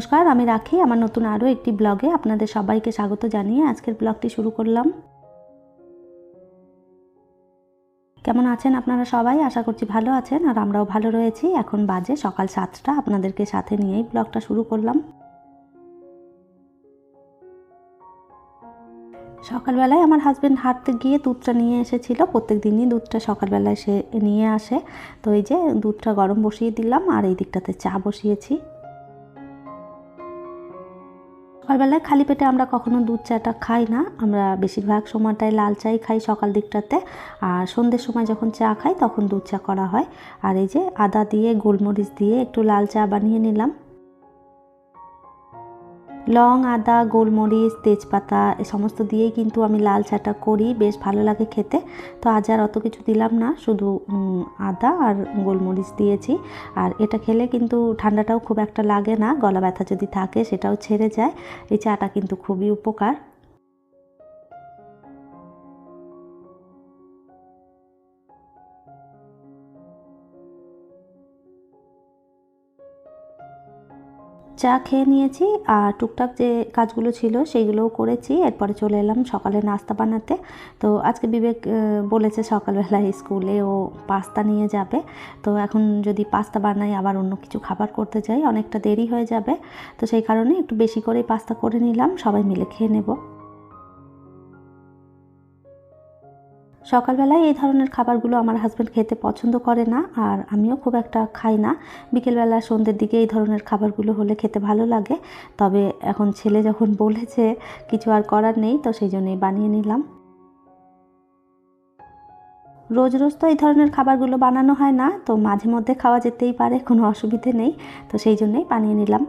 নমস্কার, আমি রাখি। আমার নতুন আরও একটি ব্লগে আপনাদের সবাইকে স্বাগত জানিয়ে আজকের ব্লগটি শুরু করলাম। কেমন আছেন আপনারা সবাই? আশা করছি ভালো আছেন আর আমরাও ভালো রয়েছি। এখন বাজে সকাল সাতটা। আপনাদেরকে সাথে নিয়েই ব্লগটা শুরু করলাম। সকালবেলায় আমার হাজব্যান্ড হাঁটতে গিয়ে দুধটা নিয়ে এসেছিল। প্রত্যেক দিনই দুধটা সকালবেলায় সে নিয়ে আসে। তো এই যে দুধটা গরম বসিয়ে দিলাম আর এই দিকটাতে চা বসিয়েছি। সকালবেলায় খালি পেটে আমরা কখনো দুধ চাটা খাই না। আমরা বেশিরভাগ সময়টায় লাল চাই খাই সকাল দিকটাতে। আর সন্ধ্যের সময় যখন চা খাই তখন দুধ চা করা হয়। আর এই যে আদা দিয়ে, গোলমরিচ দিয়ে একটু লাল চা বানিয়ে নিলাম। লং, আদা, গোলমরিচ, তেজপাতা, এ সমস্ত দিয়েই কিন্তু আমি লাল চাটা করি। বেশ ভালো লাগে খেতে। তো আজ আর অত কিছু দিলাম না, শুধু আদা আর গোলমরিচ দিয়েছি। আর এটা খেলে কিন্তু ঠান্ডাটাও খুব একটা লাগে না, গলা ব্যথা যদি থাকে সেটাও ছেড়ে যায়। এই চাটা কিন্তু খুবই উপকার। চা খেয়ে নিয়েছি আর টুকটাক যে কাজগুলো ছিল সেইগুলোও করেছি। এরপরে চলে এলাম সকালে নাস্তা বানাতে। তো আজকে বিবেক বলেছে সকালবেলা স্কুলে ও পাস্তা নিয়ে যাবে। তো এখন যদি পাস্তা বানাই, আবার অন্য কিছু খাবার করতে যাই, অনেকটা দেরি হয়ে যাবে। তো সেই কারণে একটু বেশি করেই পাস্তা করে নিলাম। সবাই মিলে খেয়ে নেব। সকালবেলায় এই ধরনের খাবারগুলো আমার হাজব্যান্ড খেতে পছন্দ করে না, আর আমিও খুব একটা খাই না। বিকেলবেলা সন্ধ্যের দিকে এই ধরনের খাবারগুলো হলে খেতে ভালো লাগে। তবে এখন ছেলে যখন বলেছে, কিছু আর করার নেই তো সেই জন্যই বানিয়ে নিলাম। রোজ রোজ তো এই ধরনের খাবারগুলো বানানো হয় না, তো মাঝে মধ্যে খাওয়া যেতেই পারে, কোনো অসুবিধে নেই। তো সেই জন্যই বানিয়ে নিলাম।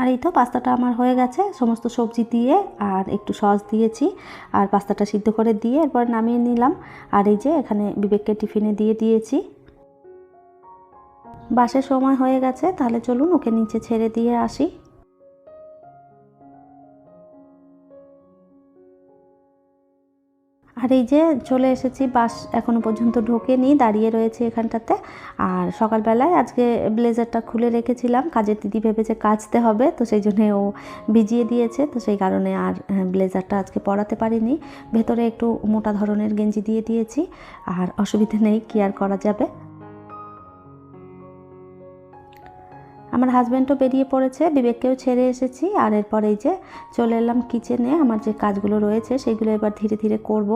আর এই তো পাস্তাটা আমার হয়ে গেছে। সমস্ত সবজি দিয়ে আর একটু সস দিয়েছি আর পাস্তাটা সিদ্ধ করে দিয়ে এরপর নামিয়ে নিলাম। আর এই যে এখানে বিবেককে টিফিনে দিয়ে দিয়েছি। বাসের সময় হয়ে গেছে, তাহলে চলুন ওকে নিচে ছেড়ে দিয়ে আসি। আর এই যে চলে এসেছি, বাস এখনও পর্যন্ত ঢোকেনি, দাঁড়িয়ে রয়েছে এখানটাতে। আর সকালবেলায় আজকে ব্লেজারটা খুলে রেখেছিলাম, কাজের দিদি ভেবেছে কাচতে হবে, তো সেই জন্যে ও ভিজিয়ে দিয়েছে, তো সেই কারণে আর ব্লেজারটা আজকে পরাতে পারিনি। ভেতরে একটু মোটা ধরনের গেঞ্জি দিয়ে দিয়েছি, আর অসুবিধে নেই, কি আর করা যাবে। আমার হাজব্যান্ডও বেরিয়ে পড়েছে, বিবেককেও ছেড়ে এসেছি। আর এরপর এই যে চলে এলাম কিচেনে আমার যে কাজগুলো রয়েছে সেগুলো এবার ধীরে ধীরে করব।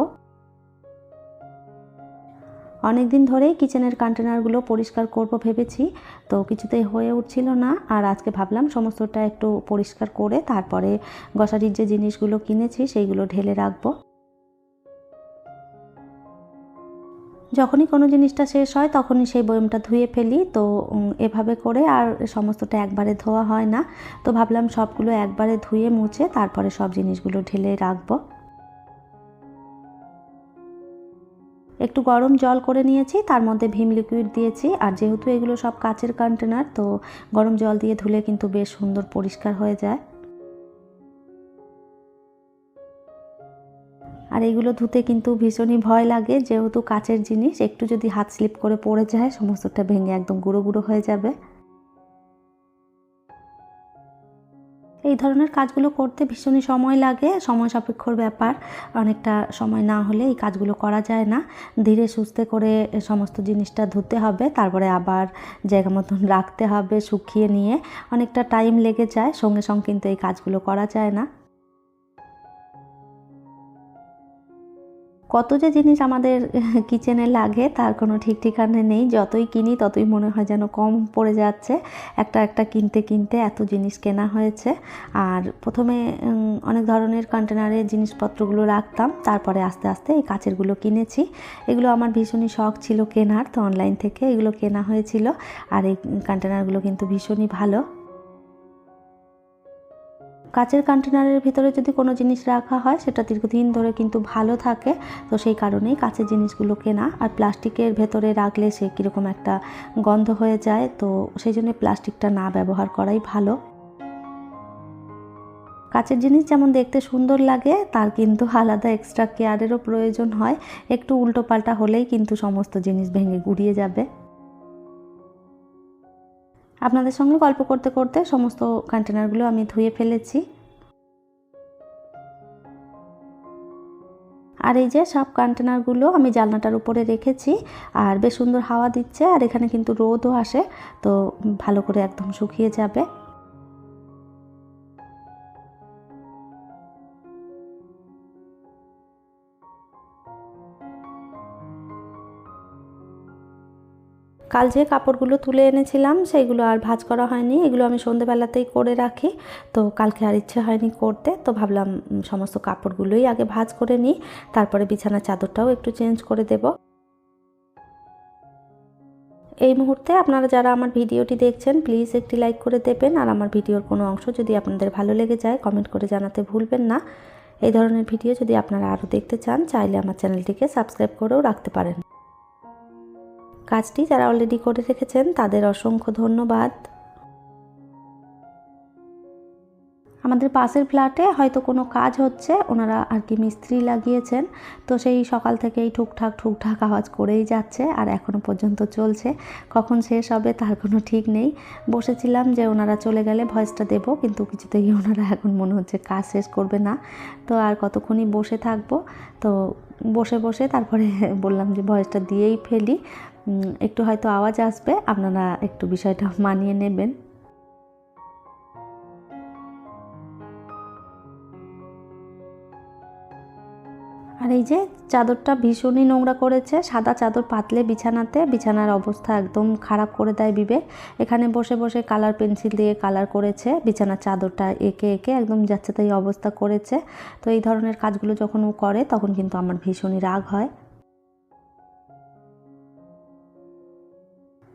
অনেক দিন ধরেই কিচেনের কন্টেনারগুলো পরিষ্কার করব ভেবেছি, তো কিছুতেই হয়ে উঠছিল না। আর আজকে ভাবলাম সমস্তটা একটু পরিষ্কার করে তারপরে গসারির যে জিনিসগুলো কিনেছি, সেইগুলো ঢেলে রাখব। যখনই কোনো জিনিসটা শেষ হয়, তখনই সেই বয়মটা ধুয়ে ফেলি। তো এভাবে করে আর সমস্তটা একবারে ধোয়া হয় না। তো ভাবলাম সবগুলো একবারে ধুয়ে মুছে তারপরে সব জিনিসগুলো ঢেলে রাখব। একটু গরম জল করে নিয়েছি, তার মধ্যে ভীম লিকুইড দিয়েছি। আর যেহেতু এগুলো সব কাচের কন্টেনার তো গরম জল দিয়ে ধুলে কিন্তু বেশ সুন্দর পরিষ্কার হয়ে যায়। আর এগুলো ধুতে কিন্তু ভীষণই ভয় লাগে, যেহেতু কাচের জিনিস, একটু যদি হাত স্লিপ করে পড়ে যায়, সমস্তটা ভেঙে একদম গুঁড়ো গুঁড়ো হয়ে যাবে। এই ধরনের কাজগুলো করতে ভীষণই সময় লাগে, সময় সাপেক্ষর ব্যাপার। অনেকটা সময় না হলে এই কাজগুলো করা যায় না। ধীরে সুস্থে করে সমস্ত জিনিসটা ধুতে হবে, তারপরে আবার জায়গা মতন রাখতে হবে শুকিয়ে নিয়ে। অনেকটা টাইম লেগে যায়, সঙ্গে সঙ্গে কিন্তু এই কাজগুলো করা যায় না। কত যে জিনিস আমাদের কিচেনে লাগে, তার কোনো ঠিক ঠিকানা নেই। যতই কিনি, ততই মনে হয় যেন কম পড়ে যাচ্ছে। একটা একটা কিনতে কিনতে এত জিনিস কেনা হয়েছে। আর প্রথমে অনেক ধরনের কন্টেনারে জিনিসপত্রগুলো রাখতাম। তারপরে আস্তে আস্তে এই কাচেরগুলো কিনেছি। এগুলো আমার ভীষণই শখ ছিল কেনার। তো অনলাইন থেকে এগুলো কেনা হয়েছিল। আর এই কন্টেনারগুলো কিন্তু ভীষণই ভালো। কাচের কন্টেনারের ভিতরে যদি কোনো জিনিস রাখা হয়, সেটা দীর্ঘদিন ধরে কিন্তু ভালো থাকে। তো সেই কারণেই কাচের জিনিসগুলো কেনা। আর প্লাস্টিকের ভেতরে রাখলে সে কীরকম একটা গন্ধ হয়ে যায়, তো সেই জন্য প্লাস্টিকটা না ব্যবহার করাই ভালো। কাচের জিনিস যেমন দেখতে সুন্দর লাগে, তার কিন্তু আলাদা এক্সট্রা কেয়ারেরও প্রয়োজন হয়। একটু উল্টো পাল্টা হলেই কিন্তু সমস্ত জিনিস ভেঙে গুড়িয়ে যাবে। আপনাদের সঙ্গে গল্প করতে করতে সমস্ত কন্টেনারগুলো আমি ধুয়ে ফেলেছি। আর এই যে সব কন্টেনারগুলো আমি জানলাটার উপরে রেখেছি, আর বেশ সুন্দর হাওয়া দিচ্ছে, আর এখানে কিন্তু রোদও আসে, তো ভালো করে একদম শুকিয়ে যাবে। কাল যে কাপড়গুলো তুলে এনেছিলাম, সেইগুলো আর ভাঁজ করা হয়নি। এগুলো আমি সন্ধেবেলাতেই করে রাখি। তো কালকে আর ইচ্ছে হয়নি করতে। তো ভাবলাম সমস্ত কাপড়গুলোই আগে ভাঁজ করে নিই। তারপরে বিছানার চাদরটাও একটু চেঞ্জ করে দেব। এই মুহূর্তে আপনারা যারা আমার ভিডিওটি দেখছেন, প্লিজ একটি লাইক করে দেবেন। আর আমার ভিডিওর কোনো অংশ যদি আপনাদের ভালো লেগে যায়, কমেন্ট করে জানাতে ভুলবেন না। এই ধরনের ভিডিও যদি আপনারা আরও দেখতে চান, চাইলে আমার চ্যানেলটিকে সাবস্ক্রাইব করেও রাখতে পারেন। কাজটি যারা অলরেডি করে রেখেছেন, তাদের অসংখ্য ধন্যবাদ। আমাদের পাশের ফ্ল্যাটে হয়তো কোনো কাজ হচ্ছে, ওনারা আর কি মিস্ত্রি লাগিয়েছেন, তো সেই সকাল থেকেই ঠুকঠাক ঠুকঠাক আওয়াজ করেই যাচ্ছে, আর এখনও পর্যন্ত চলছে। কখন শেষ হবে তার কোনো ঠিক নেই। বসেছিলাম যে ওনারা চলে গেলে ভয়েসটা দেবো, কিন্তু কিছুতেই ওনারা এখন মনে হচ্ছে কাজ শেষ করবে না। তো আর কতক্ষণই বসে থাকব, তো বসে বসে তারপরে বললাম যে ভয়েসটা দিয়েই ফেলি। একটু হয়তো আওয়াজ আসবে, আপনারা একটু বিষয়টা মানিয়ে নেবেন। আর এই যে চাদরটা ভীষণই নোংরা করেছে, সাদা চাদর পাতলে বিছানাতে, বিছানার অবস্থা একদম খারাপ করে দেয় বিবেক। এখানে বসে বসে কালার পেন্সিল দিয়ে কালার করেছে, বিছানার চাদরটা এঁকে এঁকে একদম যাচ্ছে তাই অবস্থা করেছে। তো এই ধরনের কাজগুলো যখন ও করে, তখন কিন্তু আমার ভীষণই রাগ হয়।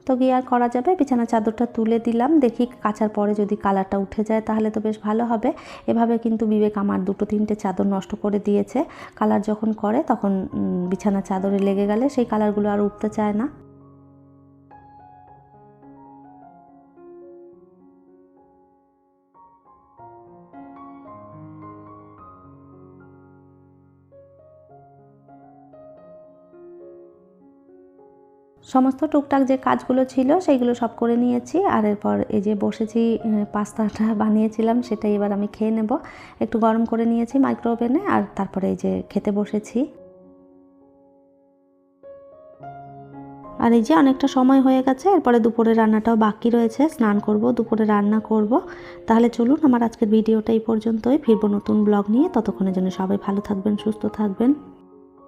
তো গিয়ে আর করা যাবে? বিছানা চাদরটা তুলে দিলাম। দেখি কাচার পরে যদি কালারটা উঠে যায় তাহলে তো বেশ ভালো হবে। এভাবে কিন্তু বিবেক আমার দুটো তিনটে চাদর নষ্ট করে দিয়েছে। কালার যখন করে তখন বিছানা চাদরে লেগে গেলে সেই কালারগুলো আর উঠতে চায় না। সমস্ত টুকটাক যে কাজগুলো ছিল সেইগুলো সব করে নিয়েছি। আর এরপর এই যে বসেছি পাস্তাটা বানিয়েছিলাম, সেটাই এবার আমি খেয়ে নেব। একটু গরম করে নিয়েছি মাইক্রো ওভেনে আর তারপরে এই যে খেতে বসেছি। আর এই যে অনেকটা সময় হয়ে গেছে, এরপরে দুপুরে রান্নাটাও বাকি রয়েছে, স্নান করব, দুপুরে রান্না করব। তাহলে চলুন, আমার আজকের ভিডিওটা এই পর্যন্তই। ফিরবো নতুন ব্লগ নিয়ে, ততক্ষণের জন্য সবাই ভালো থাকবেন, সুস্থ থাকবেন।